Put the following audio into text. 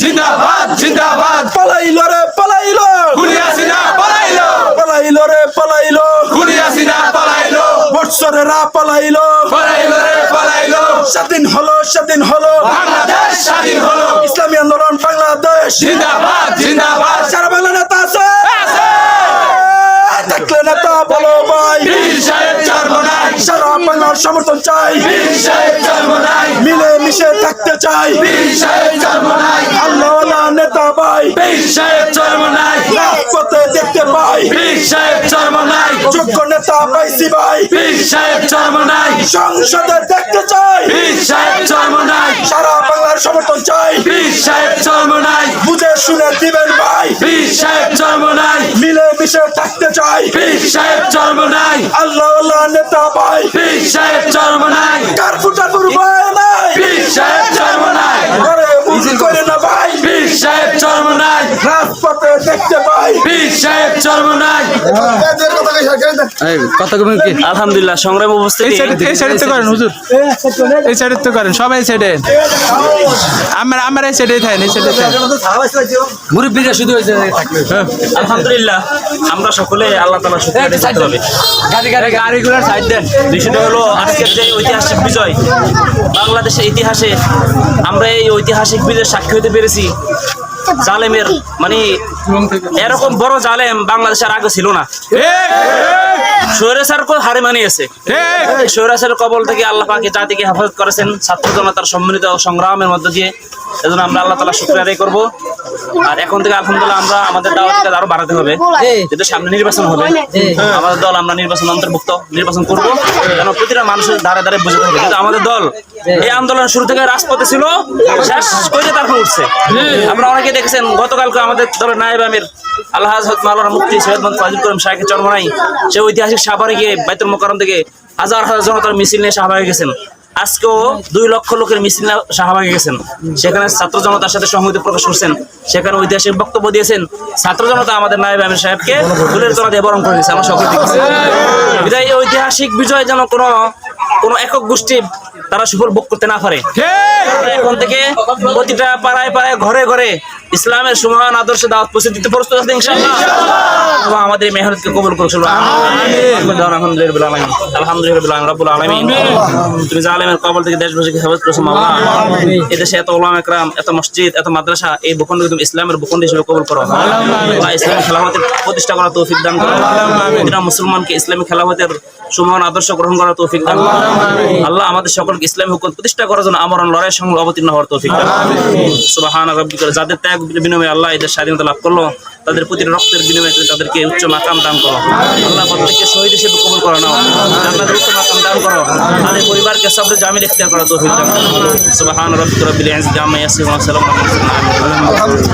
জিন্দাবাদ জিন্দাবাদ। পালাইলো রে পালাইলো। খুলিয়া সিনা পালাইলো। পালাইলো রে পালাইলো। খুলিয়া সিনা পালাইলো। বৎসরেরা পালাইলো। পালাইলো রে পালাইলো। স্বাধীন হলো স্বাধীন হলো। বাংলাদেশ স্বাধীন হলো। ইসলামী আন্দোলন বাংলাদেশ। জিন্দাবাদ সারা বাংলা নেতা আছে থাকলে নেতা বলো ভাই বীর সাহেব জন্ম নাই বাংলার সমর্থন চাই। মিলে মিশে থাকতে চাই। আল্লাহ নেতা ভাই। রাজপথে দেখতে পাই। যোগ্য নেতা পাইছি ভাই। সংসদে দেখতে চাই। সারা বাংলার সমর্থন চাই। শুনে দিবেন ভাই। পীর সাহেব জন্ম নাই। মিলে মিশে থাকতে চাই। পীর সাহেব জন্ম নাই। আল্লাহ নেতা ভাই। পীর সাহেব জন্ম নাই। কার ফুটা ভয় নাই আলহামদুলিল্লাহ সংগ্রাম এই উপস্থিতি সাইডে এই সাইডে তো করেন হুজুর। এই সাইডে তো করেন সবাই এই সাইডে আমার আমার এই সাইডে থাকেন এই সাইডে মুরব্বীরা শুধু হয়েছে আলহামদুলিল্লাহ আমরা সকলে আল্লাহ তালা শুক্রিয়া আদায় করতে হবে। গাড়ি গাড়ি গাড়িগুলোর সাইড দেন। বিষয়টা হলো আজকের যে ঐতিহাসিক বিজয়। বাংলাদেশের ইতিহাসে আমরা এই ঐতিহাসিক বিজয় সাক্ষী হতে পেরেছি। জালেমের মানে এরকম বড় জালেম বাংলাদেশের আগে ছিল না। স্বৈরাচার হারে মানিয়েছে। সৈরাসের কবল থেকে আল্লাহ পাকে জাতিকে হেফাজত করেছেন, ছাত্র জনতার সম্মিলিত সংগ্রামের মধ্য দিয়ে। এজন্য আমরা আল্লাহ তালা শুক্রিয়া আদায় করব। আর এখন থেকে আলহামদুলিল্লাহ আমরা আমাদের দাওয়াত কাজ আরও বাড়াতে হবে। যেহেতু সামনে নির্বাচন হবে আমাদের দল আমরা নির্বাচন অন্তর্ভুক্ত নির্বাচন করব। যেন প্রতিটা মানুষের ধারে ধারে বুঝতে হবে কিন্তু আমাদের দল এই আন্দোলন শুরু থেকে রাজপথে ছিল শেষ করে তারপর উঠছে। আমরা অনেকে দেখেছেন গতকালকে আমাদের দলের নায়েব আমির আল্লাহ হজরত মাওলানা মুফতি সৈয়দ মোহাম্মদ ফাজিল করিম শাহের চরমনাই সে ঐতিহাসিক সাভারে গিয়ে বাইতুল মোকারম থেকে হাজার হাজার জনতার মিছিল নিয়ে শাহবাগে গেছেন। আজকেও দুই লক্ষ লোকের মিছিল শাহবাগে গেছেন। সেখানে ছাত্র জনতার সাথে সহমতি প্রকাশ করছেন। সেখানে ঐতিহাসিক বক্তব্য দিয়েছেন ছাত্র জনতা আমাদের নায়েব আমির সাহেবকে। ফুলের তোলা দিয়ে বরণ করে দিয়েছে আমরা সকলে বিদায় ঐতিহাসিক বিজয় যেন কোনো কোনো একক গোষ্ঠী তারা সুফল ভোগ করতে না পারে। এখন থেকে প্রতিটা পাড়ায় পাড়ায় ঘরে ঘরে ইসলামের সুমহান আদর্শ দাওয়াত পৌঁছে দিতে প্রস্তুত আছে ইনশাআল্লাহ। আমাদের মেহনতকে কবুল করছিল আলহামদুলিল্লাহ আলহামদুলিল্লাহ রাব্বুল আলামিন। তুমি জালেমের কবল থেকে দেশবাসীকে হেফাজত করেছ মাওলা এই দেশে এত ওলামা একরাম এত মসজিদ এত মাদ্রাসা এই ভূখণ্ডকে তুমি ইসলামের ভূখণ্ড হিসেবে কবুল করো। আল্লাহ ইসলামী খেলাফতের প্রতিষ্ঠা করার তৌফিক দান করো। মুসলমানকে ইসলামী খেলাফতের সুমহান আদর্শ গ্রহণ করার তৌফিক দান করো আল্লাহ আমাদের সকলকে ইসলামী হুকুম প্রতিষ্ঠা করার জন্য আমরণ লড়াইয়ের সঙ্গে অবতীর্ণ হওয়ার তৌফিক দান সুবাহান যাদের ত্যাগ বিনিময়ে আল্লাহ এদের স্বাধীনতা লাভ করল তাদের প্রতি রক্তের বিনিময়ে তুমি তাদেরকে উচ্চ মাকাম দান করো। আল্লাহ প্রত্যেককে শহীদ হিসেবে কবুল করো নাও। জান্নাতের উচ্চ মাকাম দান করো। তাদের পরিবারকে সবরে জামিন ইখতিয়ার করার তৌফিক দান করো। সুবহান রাব্বিকা রাব্বিল ইজ্জাতি আম্মা ইয়াসিফুন ওয়া সালামুন আলাল মুরসালিন